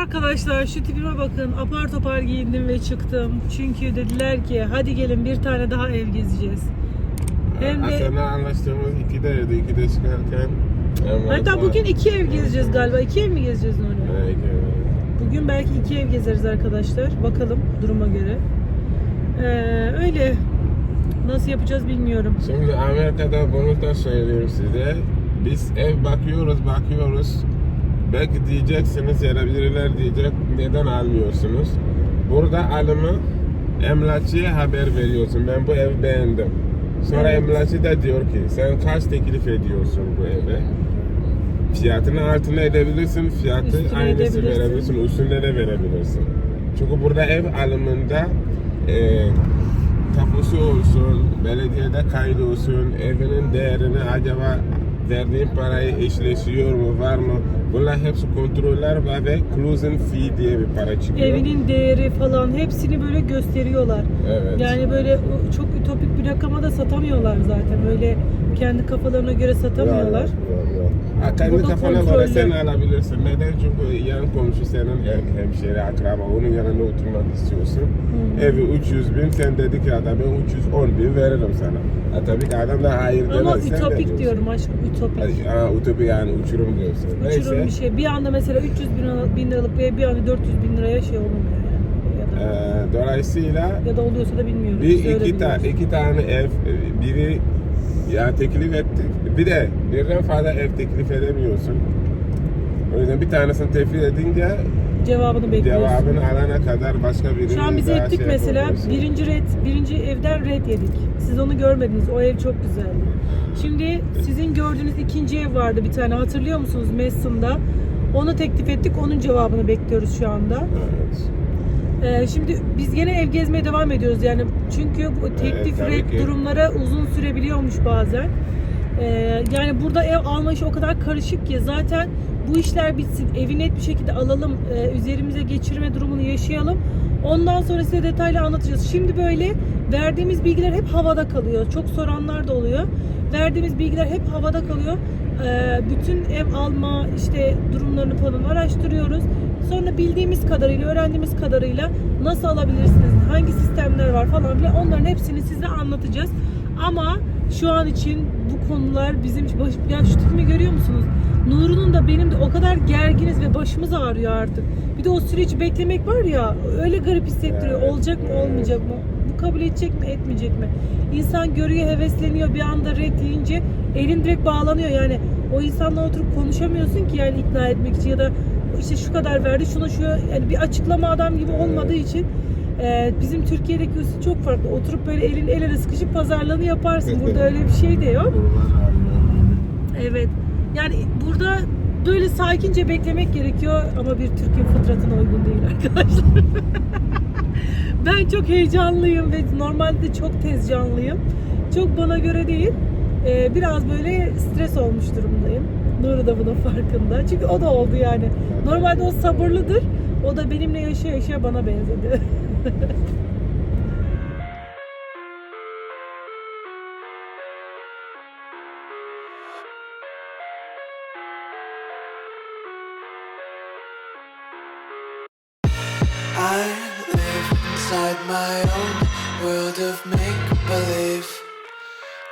Arkadaşlar şu tipime bakın. Apar topar giyindim ve çıktım. Çünkü dediler ki hadi gelin bir tane daha ev gezeceğiz. Hem de Aslında anlaştığımız ikideydi. İkide çıkarken. hatta bugün iki ev gezeceğiz galiba. İki ev mi gezeceğiz Nuri? Evet, evet. Bugün belki iki ev gezeriz arkadaşlar. Bakalım duruma göre. Ee, öyle. Nasıl yapacağız bilmiyorum. Şimdi Amerika'da bunu da söyleyeyim size. Biz ev bakıyoruz, bakıyoruz. Belki diyeceksiniz ya da birileri diyecek neden almıyorsunuz? Burada alımı emlakçıya haber veriyorsun. Ben bu evi beğendim. Sonra Evet. emlakçı da diyor ki sen kaç teklif ediyorsun bu eve? Fiyatını altına edebilirsin, fiyatı Üstüne aynısı edebilirsin. verebilirsin, üstüne de verebilirsin. Çünkü burada ev alımında e, tapusu olsun, belediyede kaydı olsun, evinin değerini acaba verdiğin parayı eşleşiyor mu, var mı? Bunlar hepsi kontroller var ve closing fee diye bir para çıkıyor. Evinin değeri falan hepsini böyle gösteriyorlar. Evet. Yani böyle çok ütopik bir rakama da satamıyorlar zaten. Öyle kendi kafalarına göre satamıyorlar. Yok, yok, yok. Kafana göre kontrollü. sen alabilirsin. Neden? Çünkü yan komşu senin hem, hemşeri, akraba, onun yanında oturmak istiyorsun. Hmm. Evi 300 bin, sen dedi ki adam ben 310 bin veririm sana. Ha, tabii ki adam da hayır demez. Ama sen de ütopik diyorum aşkım ütopik. Ha, utopi yani uçurum diyorsun. Uçurum bir şey. Bir anda mesela 300 bin, bin liralık bir bir anda 400 bin liraya şey olmuyor. Ya Ee, dolayısıyla ya da oluyorsa da bilmiyorum. bir iki, ta, iki tane ev, e, biri ya teklif ettik. Bir de birden fazla ev teklif edemiyorsun. O yüzden bir tanesini teklif edince Cevabını bekliyorsun. cevabını alana kadar başka birini Şu an biz daha ettik şey mesela birinci red, birinci evden red yedik. Siz onu görmediniz. O ev çok güzeldi. Şimdi sizin gördüğünüz ikinci ev vardı bir tane hatırlıyor musunuz Madison'da? Onu teklif ettik. Onun cevabını bekliyoruz şu anda. Evet. Ee, şimdi biz yine ev gezmeye devam ediyoruz yani çünkü bu teklif tabii red ki. durumlara uzun sürebiliyormuş bazen. Ee, yani burada ev alma işi o kadar karışık ki zaten bu işler bitsin, evi net bir şekilde alalım, e, üzerimize geçirme durumunu yaşayalım. Ondan sonra size detaylı anlatacağız. Şimdi böyle verdiğimiz bilgiler hep havada kalıyor. Çok soranlar da oluyor. Verdiğimiz bilgiler hep havada kalıyor. Ee, bütün ev alma işte durumlarını falan araştırıyoruz. Sonra bildiğimiz kadarıyla, öğrendiğimiz kadarıyla nasıl alabilirsiniz, hangi sistemler var falan filan onların hepsini size anlatacağız. Ama şu an için bu konular bizim baş, ya şu tipimi görüyor musunuz? Nurun'un da benim de o kadar gerginiz ve başımız ağrıyor artık. Bir de o süreci beklemek var ya öyle garip hissettiriyor. Olacak mı, olmayacak mı? Bu kabul edecek mi, etmeyecek mi? İnsan görüyor, hevesleniyor. Bir anda red yiyince elin direkt bağlanıyor. Yani o insanla oturup konuşamıyorsun ki yani ikna etmek için ya da işte şu kadar verdi, şuna şu yani bir açıklama adam gibi olmadığı için e, bizim Türkiye'deki usul çok farklı. Oturup böyle elin el ele sıkışıp pazarlığını yaparsın. Burada öyle bir şey de yok. Evet. Yani burada böyle sakince beklemek gerekiyor ama bir Türk'ün fıtratına uygun değil arkadaşlar. ben çok heyecanlıyım ve normalde çok tez canlıyım. Çok bana göre değil. Ee, biraz böyle stres olmuş durumdayım. Nuri da bunun farkında. Çünkü o da oldu yani. Normalde o sabırlıdır. O da benimle yaşaya yaşaya bana benzedi. I live inside my own world of make believe.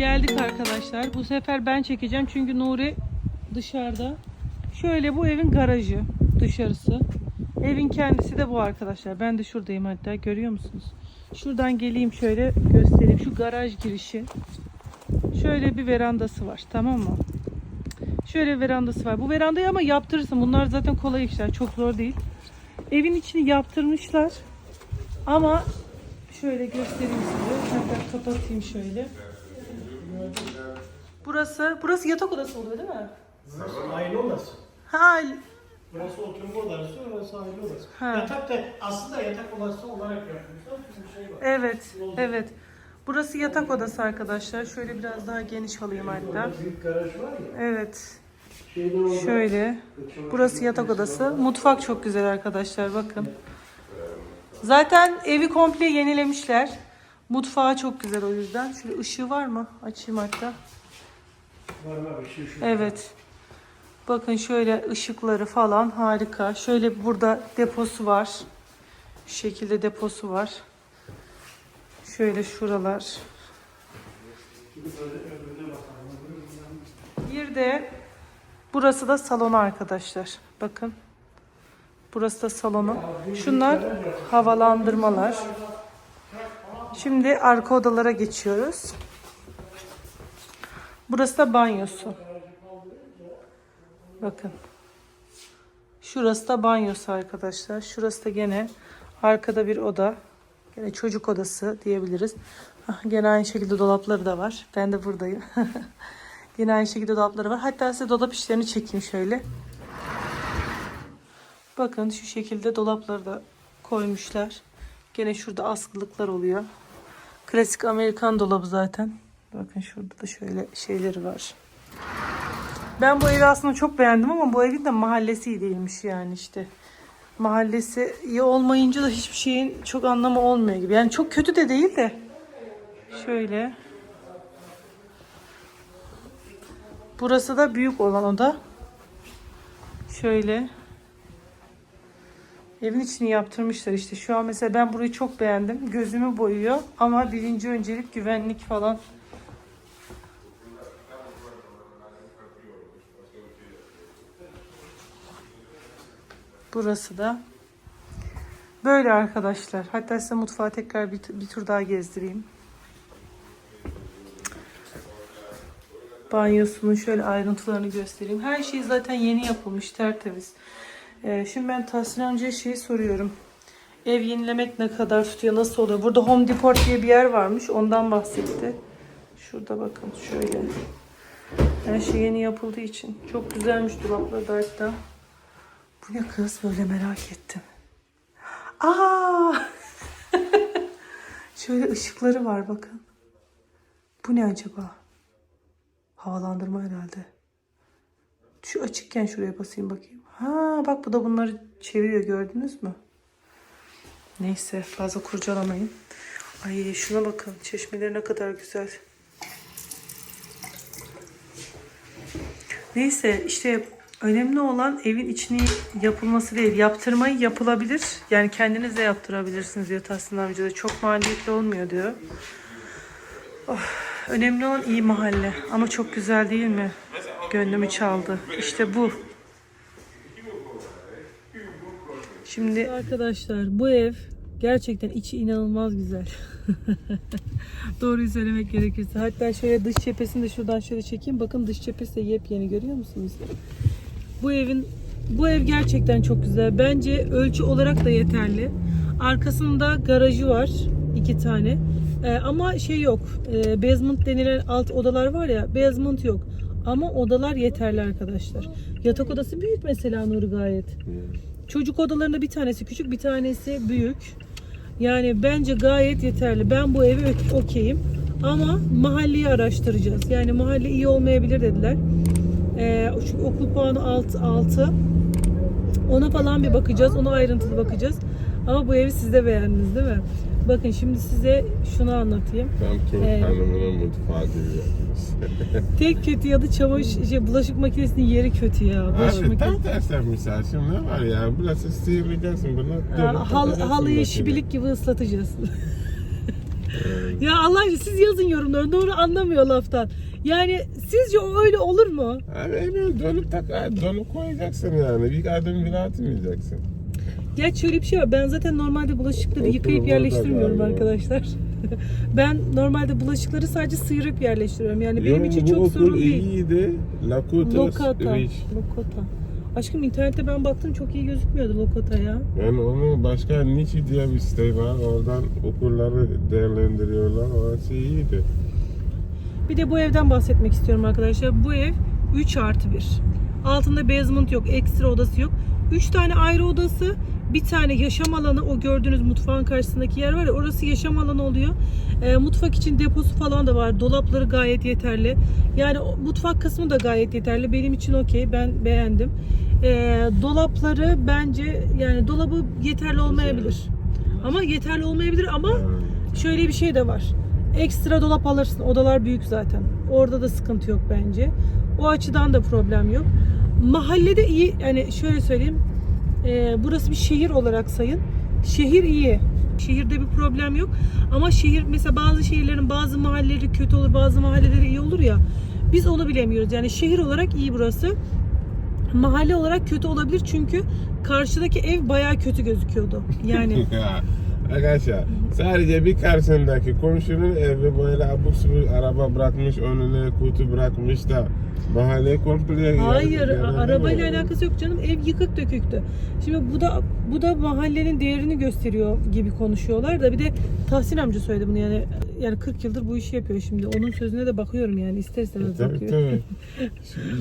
Geldik arkadaşlar. Bu sefer ben çekeceğim çünkü Nuri dışarıda. Şöyle bu evin garajı dışarısı. Evin kendisi de bu arkadaşlar. Ben de şuradayım hatta görüyor musunuz? Şuradan geleyim şöyle göstereyim. Şu garaj girişi. Şöyle bir verandası var tamam mı? Şöyle verandası var. Bu verandayı ama yaptırırsın. Bunlar zaten kolay işler. Çok zor değil. Evin içini yaptırmışlar. Ama şöyle göstereyim size. Hatta kapatayım şöyle. Burası, burası yatak odası oluyor değil mi? Aile odası. Ha, Burası oturma odası, orası aile odası. Ha. Yatak da aslında yatak odası olarak. Bir şey var. evet, evet. Burası yatak odası arkadaşlar. Şöyle biraz daha geniş alayım hatta. Orada büyük garaj var ya. Evet. Orada. Şöyle. Burası yatak odası. Mutfak çok güzel arkadaşlar bakın. Zaten evi komple yenilemişler. Mutfağı çok güzel o yüzden. Şöyle ışığı var mı? Açayım hatta. Var var şey şu. Evet. Bakın şöyle ışıkları falan harika. Şöyle burada deposu var. Şu şekilde deposu var. Şöyle şuralar. Bir de burası da salonu arkadaşlar. Bakın. Burası da salonu. Şunlar havalandırmalar. Şimdi arka odalara geçiyoruz. Burası da banyosu. Bakın. Şurası da banyosu arkadaşlar. Şurası da gene arkada bir oda. Gene çocuk odası diyebiliriz. Hah, Gene aynı şekilde dolapları da var. Ben de buradayım. Yine aynı şekilde dolapları var. Hatta size dolap işlerini çekeyim şöyle. Bakın şu şekilde dolapları da koymuşlar. Gene şurada askılıklar oluyor. Klasik Amerikan dolabı zaten. Bakın şurada da şöyle şeyleri var. Ben bu evi aslında çok beğendim ama bu evin de mahallesi iyi değilmiş yani işte. Mahallesi iyi olmayınca da hiçbir şeyin çok anlamı olmuyor gibi. Yani çok kötü de değil de. Şöyle. Burası da büyük olan oda. Şöyle. Evin içini yaptırmışlar işte. Şu an mesela ben burayı çok beğendim. Gözümü boyuyor ama birinci öncelik güvenlik falan. Burası da böyle arkadaşlar. Hatta size mutfağı tekrar bir, bir tur daha gezdireyim. Banyosunun şöyle ayrıntılarını göstereyim. Her şey zaten yeni yapılmış, tertemiz. Ee, şimdi ben Tahsin amcaya şeyi soruyorum. Ev yenilemek ne kadar tutuyor, nasıl oluyor? Burada Home Depot diye bir yer varmış, ondan bahsetti. Şurada bakın şöyle. Her şey yeni yapıldığı için. Çok güzelmiş dolapları da hatta. Bu ne kız böyle merak ettim. Aa! Şöyle ışıkları var bakın. Bu ne acaba? Havalandırma herhalde. Şu açıkken şuraya basayım bakayım. Ha bak bu da bunları çeviriyor gördünüz mü? Neyse fazla kurcalamayın. Ay şuna bakın çeşmeleri ne kadar güzel. Neyse işte önemli olan evin içini yapılması değil. Yaptırmayı yapılabilir. Yani kendiniz de yaptırabilirsiniz diyor Tahsin amca da. Çok maliyetli olmuyor diyor. Oh, önemli olan iyi mahalle. Ama çok güzel değil mi? Gönlümü çaldı. İşte bu. Şimdi arkadaşlar bu ev gerçekten içi inanılmaz güzel. Doğruyu söylemek gerekirse. Hatta şöyle dış cephesini de şuradan şöyle çekeyim. Bakın dış cephesi de yepyeni görüyor musunuz? Bu evin bu ev gerçekten çok güzel. Bence ölçü olarak da yeterli. Arkasında garajı var. iki tane. Ee, ama şey yok. Ee, basement denilen alt odalar var ya. Basement yok. Ama odalar yeterli arkadaşlar. Yatak odası büyük mesela Nuri gayet. Çocuk odalarında bir tanesi küçük, bir tanesi büyük. Yani bence gayet yeterli. Ben bu evi ok- okeyim. Ama mahalleyi araştıracağız. Yani mahalle iyi olmayabilir dediler. Ee, şu okul puanı 6, 6. Ona falan bir bakacağız. Ona ayrıntılı bakacağız. Ama bu evi siz de beğendiniz değil mi? Bakın şimdi size şunu anlatayım. Tam Evet. hanımının mutfağı gibi. Tek kötü yanı çamaşır, şey, bulaşık makinesinin yeri kötü ya. Bulaşık Abi tam tersi yapmışlar. Şimdi ne var ya? Burası sıyırmayacaksın bunu. Aa, dönüp hal, halıyı şibilik gibi ıslatacağız. Evet. ya Allah aşkına siz yazın yorumları. Doğru anlamıyor laftan. Yani sizce o öyle olur mu? Abi evi dönüp tak, dönüp koyacaksın yani. Bir adım bile atmayacaksın. Ya şöyle bir şey var. Ben zaten normalde bulaşıkları Okulu yıkayıp yerleştirmiyorum arkadaşlar. ben normalde bulaşıkları sadece sıyırıp yerleştiriyorum. Yani benim için çok sorun değil. iyiydi. Lakutos Lokata. Rich. Lokata. Aşkım internette ben baktım çok iyi gözükmüyordu Lokata ya. Yani onun başka Niçi diye bir site var. Oradan okulları değerlendiriyorlar. Orası iyiydi. Bir de bu evden bahsetmek istiyorum arkadaşlar. Bu ev 3 artı 1. Altında basement yok, ekstra odası yok. 3 tane ayrı odası, bir tane yaşam alanı. O gördüğünüz mutfağın karşısındaki yer var ya orası yaşam alanı oluyor. Ee, mutfak için deposu falan da var. Dolapları gayet yeterli. Yani mutfak kısmı da gayet yeterli. Benim için okey. Ben beğendim. Ee, dolapları bence yani dolabı yeterli olmayabilir. Ama yeterli olmayabilir ama şöyle bir şey de var. Ekstra dolap alırsın. Odalar büyük zaten. Orada da sıkıntı yok bence. O açıdan da problem yok. Mahallede iyi yani şöyle söyleyeyim. Ee, burası bir şehir olarak sayın. Şehir iyi. Şehirde bir problem yok. Ama şehir mesela bazı şehirlerin bazı mahalleleri kötü olur, bazı mahalleleri iyi olur ya. Biz onu bilemiyoruz. Yani şehir olarak iyi burası. Mahalle olarak kötü olabilir çünkü karşıdaki ev bayağı kötü gözüküyordu. Yani Ya, Arkadaşlar sadece bir karşısındaki komşunun evi böyle abuk subuk araba bırakmış önüne kutu bırakmış da mahalle komple Hayır, yani arabayla yani- alakası yok canım. Ev yıkık döküktü. Şimdi bu da bu da mahallenin değerini gösteriyor gibi konuşuyorlar da bir de Tahsin amca söyledi bunu yani yani 40 yıldır bu işi yapıyor şimdi. Onun sözüne de bakıyorum yani ister istemez Tabii bakıyorum. tabii.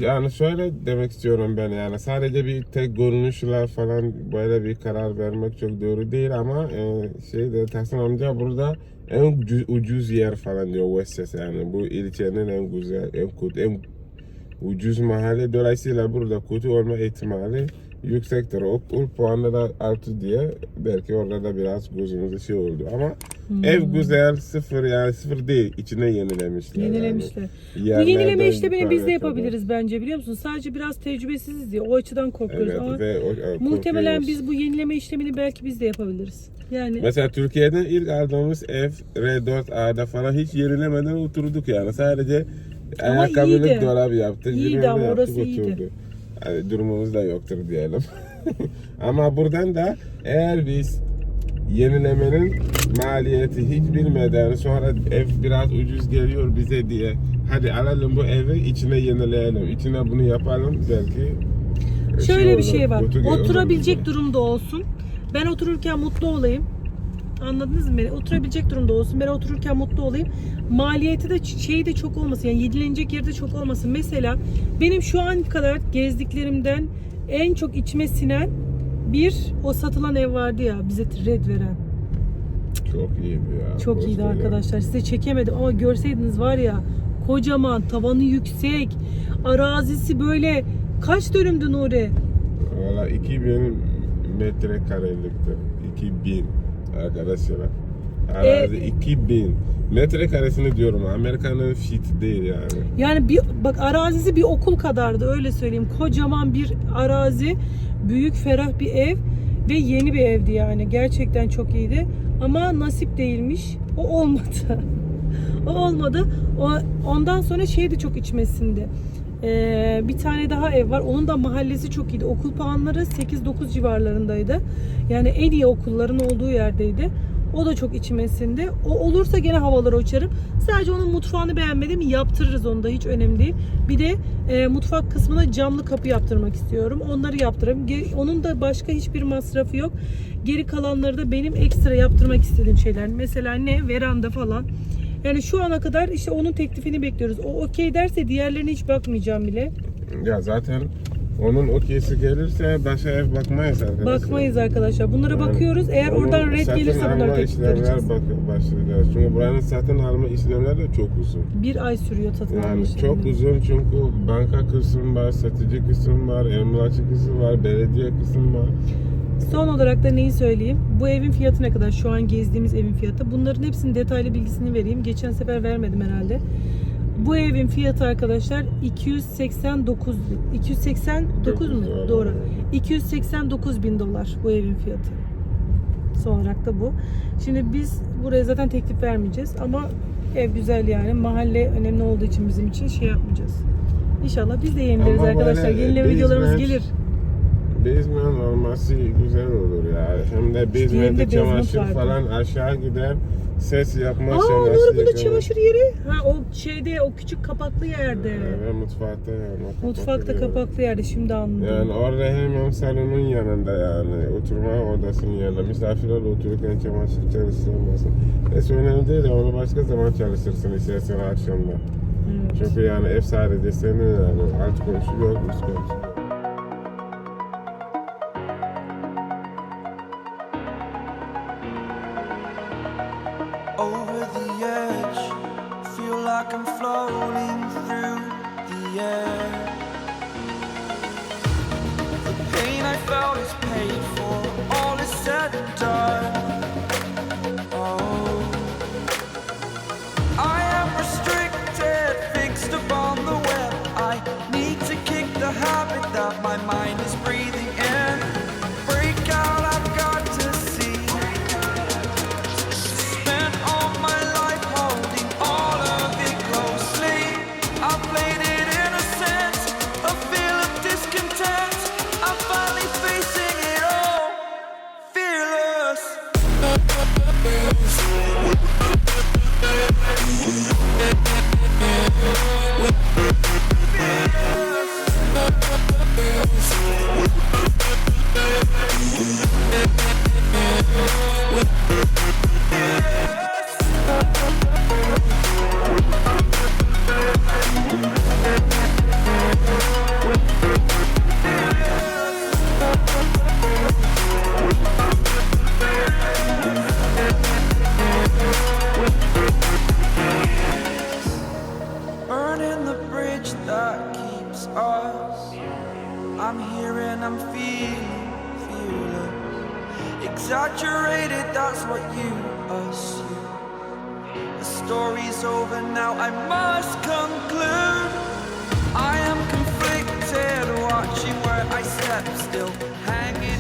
Yani şöyle demek istiyorum ben yani sadece bir tek görünüşle falan böyle bir karar vermek çok doğru değil ama e, şey de Tahsin amca burada en ucuz, ucuz yer falan diyor Westes yani bu ilçenin en güzel en kötü en ucuz mahalle dolayısıyla burada kötü olma ihtimali yüksektir. O okul puanı da artı diye belki orada da biraz gözümüzde şey oldu ama Hmm. ev güzel sıfır yani sıfır değil içine yenilemişler. yani. Yenilemişler. Bu Yerlerden yenileme işlemini biz de yapabiliriz bence biliyor musun? Sadece biraz tecrübesiziz diye o açıdan korkuyoruz Evet, ama ve o, e, muhtemelen korkuyoruz. biz bu yenileme işlemini belki biz de yapabiliriz. Yani Mesela Türkiye'de ilk aldığımız ev R4A'da falan hiç yenilemeden oturduk yani. Sadece Ama ayakkabılık dolap yaptık. İyiydi ama ne orası yaptık, iyiydi. Yani durumumuz da yoktur diyelim. ama buradan da eğer biz yenilemenin maliyeti hiç bilmeden sonra ev biraz ucuz geliyor bize diye hadi alalım bu evi içine yenileyelim. içine bunu yapalım belki Şöyle bir olur, şey var. Oturabilecek durumda olsun. Ben otururken mutlu olayım. Anladınız mı beni? Oturabilecek durumda olsun. Ben otururken mutlu olayım. Maliyeti de şeyi de çok olmasın. Yani yedilenecek yeri de çok olmasın. Mesela benim şu an kadar gezdiklerimden en çok içime sinen bir o satılan ev vardı ya bize red veren. Çok iyiydi ya. Çok iyiydi Koskoca. arkadaşlar. Size çekemedim ama görseydiniz var ya kocaman, tavanı yüksek, arazisi böyle kaç dönümdü Nuri? Valla 2000 metrekareliktir. 2000 arkadaşlar. Arazi 2000 metrekaresini diyorum. Amerika'nın fit değil yani. Yani bir bak arazisi bir okul kadardı öyle söyleyeyim. Kocaman bir arazi, büyük ferah bir ev ve yeni bir evdi yani. Gerçekten çok iyiydi. Ama nasip değilmiş. O olmadı. o olmadı. O, ondan sonra şey de çok içmesinde. Ee, bir tane daha ev var. Onun da mahallesi çok iyiydi. Okul puanları 8-9 civarlarındaydı. Yani en iyi okulların olduğu yerdeydi. O da çok içmesinde. O olursa gene havalara uçarım. Sadece onun mutfağını beğenmedim. Yaptırırız onu da hiç önemli değil. Bir de e, mutfak kısmına camlı kapı yaptırmak istiyorum. Onları yaptırırım. Ge- Onun da başka hiçbir masrafı yok. Geri kalanları da benim ekstra yaptırmak istediğim şeyler. Mesela ne? Veranda falan. Yani şu ana kadar işte onun teklifini bekliyoruz. O okey derse diğerlerine hiç bakmayacağım bile. Ya zaten onun okeysi gelirse başka ev bakmayız arkadaşlar. Bakmayız arkadaşlar. Bunlara Yani bakıyoruz. Eğer oradan red gelirse bunları alma teklif edeceğiz. bak- başlayacağız. Çünkü buranın satın alma işlemleri de çok uzun. Bir ay sürüyor satın alma Yani işlemi. çok uzun çünkü banka kısım var, satıcı kısım var, emlakçı kısım var, belediye kısım var. Son olarak da neyi söyleyeyim? Bu evin fiyatı ne kadar? Şu an gezdiğimiz evin fiyatı. Bunların hepsinin detaylı bilgisini vereyim. Geçen sefer vermedim herhalde. Bu evin fiyatı arkadaşlar 289 289 mu? Doğru. evet. 289 bin dolar bu evin fiyatı. Son olarak da bu. Şimdi biz buraya zaten teklif vermeyeceğiz ama ev güzel yani. Mahalle önemli olduğu için bizim için şey yapmayacağız. İnşallah biz de yenileriz Ama arkadaşlar. Yenileme videolarımız basement- gelir. Basement olması güzel olur ya. Hem de basement çamaşır vardı. falan aşağı gider. Ses yapma Aa Nuri burada çamaşır yeri. Ha o şeyde o küçük kapaklı yerde. Evet mutfakta yani. Mutfakta kapatılıyor. kapaklı yerde şimdi anladım. Yani orada hemen salonun yanında yani oturma odasının yanında misafirler otururken çamaşır çalıştırmasın. Neyse önemli değil de onu başka zaman çalışırsın istersen akşamda. Evet. Çünkü yani ev sadece senin yani alt komşu yok üst komşu. Yok. like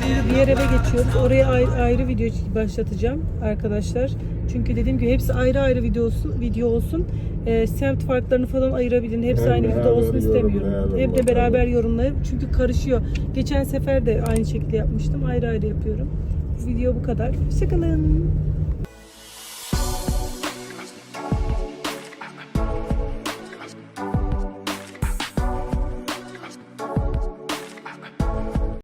Şimdi diğer eve geçiyoruz. Oraya ayrı, ayrı video başlatacağım arkadaşlar. Çünkü dediğim gibi hepsi ayrı ayrı video olsun. Video olsun. Ee, semt farklarını falan ayırabilin. Hepsi Hem aynı videoda olsun istemiyorum. Hep de beraber yorumlayıp çünkü karışıyor. Geçen sefer de aynı şekilde yapmıştım. Ayrı ayrı yapıyorum. Video bu kadar. Hoşçakalın.